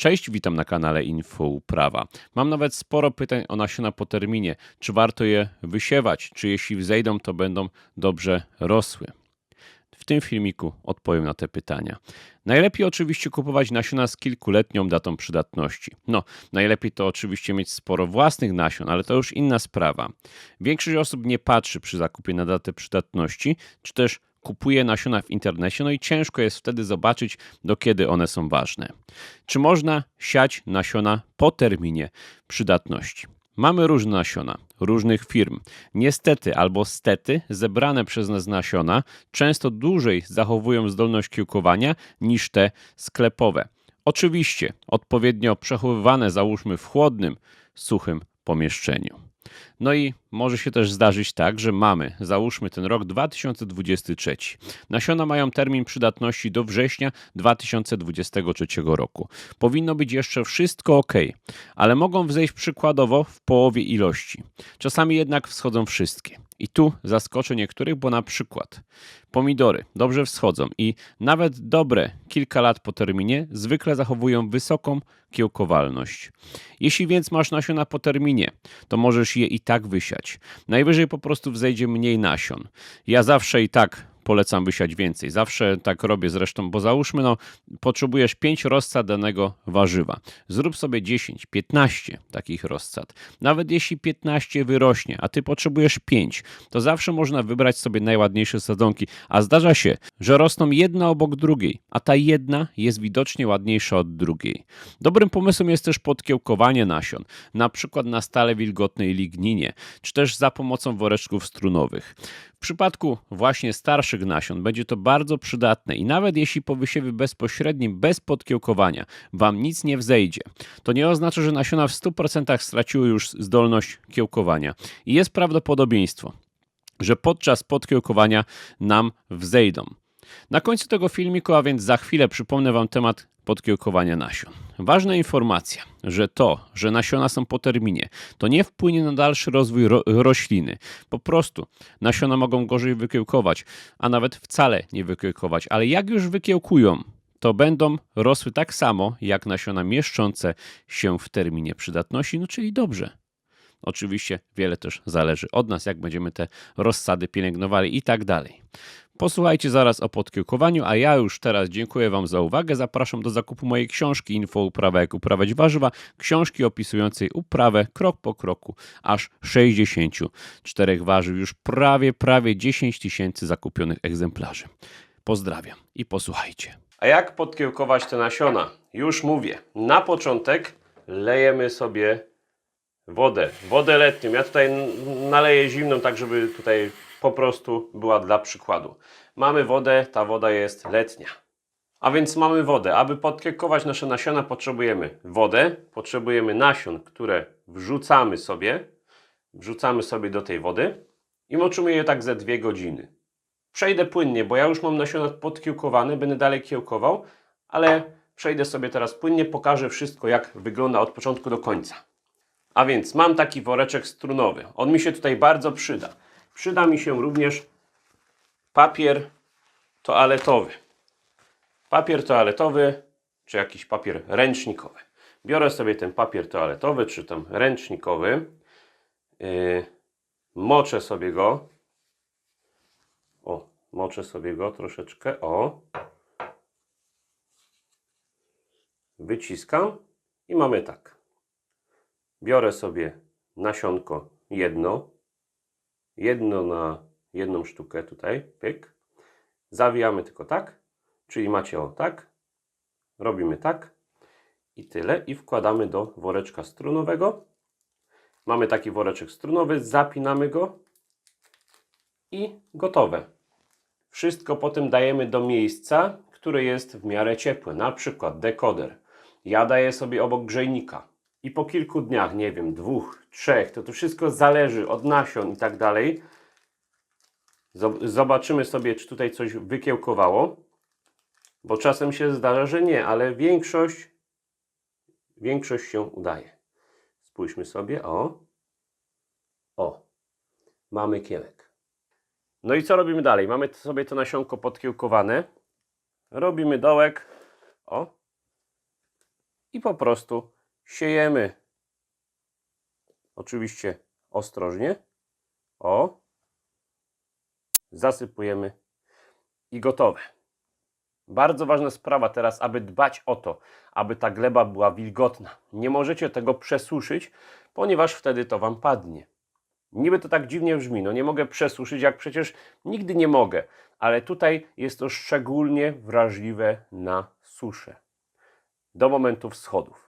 Cześć, witam na kanale Info Uprawa. Mam nawet sporo pytań o nasiona po terminie. Czy warto je wysiewać? Czy jeśli wzejdą, to będą dobrze rosły? W tym filmiku odpowiem na te pytania. Najlepiej oczywiście kupować nasiona z kilkuletnią datą przydatności. No, najlepiej to oczywiście mieć sporo własnych nasion, ale to już inna sprawa. Większość osób nie patrzy przy zakupie na datę przydatności, czy też kupuje nasiona w internecie, no i ciężko jest wtedy zobaczyć, do kiedy one są ważne. Czy można siać nasiona po terminie przydatności? Mamy różne nasiona, różnych firm. Niestety albo stety, zebrane przez nas nasiona często dłużej zachowują zdolność kiełkowania niż te sklepowe. Oczywiście odpowiednio przechowywane, załóżmy w chłodnym, suchym pomieszczeniu. No i może się też zdarzyć tak, że mamy, załóżmy ten rok 2023. Nasiona mają termin przydatności do września 2023 roku. Powinno być jeszcze wszystko ok, ale mogą wzejść przykładowo w połowie ilości. Czasami jednak wschodzą wszystkie. I tu zaskoczę niektórych, bo na przykład pomidory dobrze wschodzą i nawet dobre kilka lat po terminie zwykle zachowują wysoką kiełkowalność. Jeśli więc masz nasiona po terminie, to możesz je i tak wysiać. Najwyżej po prostu wzejdzie mniej nasion. Ja zawsze i tak polecam wysiać więcej. Zawsze tak robię zresztą, bo załóżmy, no, potrzebujesz 5 rozsad danego warzywa. Zrób sobie 10, 15 takich rozsad. Nawet jeśli 15 wyrośnie, a ty potrzebujesz 5, to zawsze można wybrać sobie najładniejsze sadzonki. A zdarza się, że rosną jedna obok drugiej, a ta jedna jest widocznie ładniejsza od drugiej. Dobrym pomysłem jest też podkiełkowanie nasion, na przykład na stale wilgotnej ligninie, czy też za pomocą woreczków strunowych. W przypadku właśnie starszych nasion będzie to bardzo przydatne i nawet jeśli po wysiewie bezpośrednim, bez podkiełkowania, Wam nic nie wzejdzie, to nie oznacza, że nasiona w 100% straciły już zdolność kiełkowania. I jest prawdopodobieństwo, że podczas podkiełkowania nam wzejdą. Na końcu tego filmiku, a więc za chwilę przypomnę Wam temat podkiełkowania nasion. Ważna informacja, że to, że nasiona są po terminie, to nie wpłynie na dalszy rozwój ro rośliny. Po prostu nasiona mogą gorzej wykiełkować, a nawet wcale nie wykiełkować, ale jak już wykiełkują, to będą rosły tak samo jak nasiona mieszczące się w terminie przydatności, no czyli dobrze. Oczywiście wiele też zależy od nas, jak będziemy te rozsady pielęgnowali i tak dalej. Posłuchajcie zaraz o podkiełkowaniu, a ja już teraz dziękuję Wam za uwagę. Zapraszam do zakupu mojej książki Info Uprawa jak uprawiać warzywa, książki opisującej uprawę krok po kroku aż 64 warzyw, już prawie, prawie 10 tysięcy zakupionych egzemplarzy. Pozdrawiam i posłuchajcie. A jak podkiełkować te nasiona? Już mówię. Na początek lejemy sobie wodę, wodę letnią. Ja tutaj naleję zimną, tak żeby tutaj po prostu była dla przykładu. Mamy wodę, ta woda jest letnia. A więc mamy wodę. Aby podkiełkować nasze nasiona potrzebujemy wodę, potrzebujemy nasion, które wrzucamy sobie, wrzucamy sobie do tej wody i moczymy je tak ze dwie godziny. Przejdę płynnie, bo ja już mam nasiona podkiełkowane, będę dalej kiełkował, ale przejdę sobie teraz płynnie, pokażę wszystko jak wygląda od początku do końca. A więc mam taki woreczek strunowy. On mi się tutaj bardzo przyda. Przyda mi się również papier toaletowy. Papier toaletowy, czy jakiś papier ręcznikowy. Biorę sobie ten papier toaletowy, czy tam ręcznikowy. Yy, moczę sobie go. O, moczę sobie go troszeczkę. O. Wyciskam i mamy tak. Biorę sobie nasionko jedno, jedno na jedną sztukę tutaj, pyk. Zawijamy tylko tak, czyli macie o tak, robimy tak i tyle i wkładamy do woreczka strunowego. Mamy taki woreczek strunowy, zapinamy go i gotowe. Wszystko potem dajemy do miejsca, które jest w miarę ciepłe, na przykład dekoder. Ja daję sobie obok grzejnika i po kilku dniach, nie wiem, dwóch, trzech, to to wszystko zależy od nasion i tak dalej. Zobaczymy sobie, czy tutaj coś wykiełkowało, bo czasem się zdarza, że nie, ale większość, większość się udaje. Spójrzmy sobie, o, o, mamy kiełek. No i co robimy dalej? Mamy sobie to nasionko podkiełkowane. Robimy dołek, o, i po prostu siejemy. Oczywiście ostrożnie. O. Zasypujemy i gotowe. Bardzo ważna sprawa teraz, aby dbać o to, aby ta gleba była wilgotna. Nie możecie tego przesuszyć, ponieważ wtedy to Wam padnie. Niby to tak dziwnie brzmi, no nie mogę przesuszyć, jak przecież nigdy nie mogę, ale tutaj jest to szczególnie wrażliwe na suszę. Do momentu wschodów.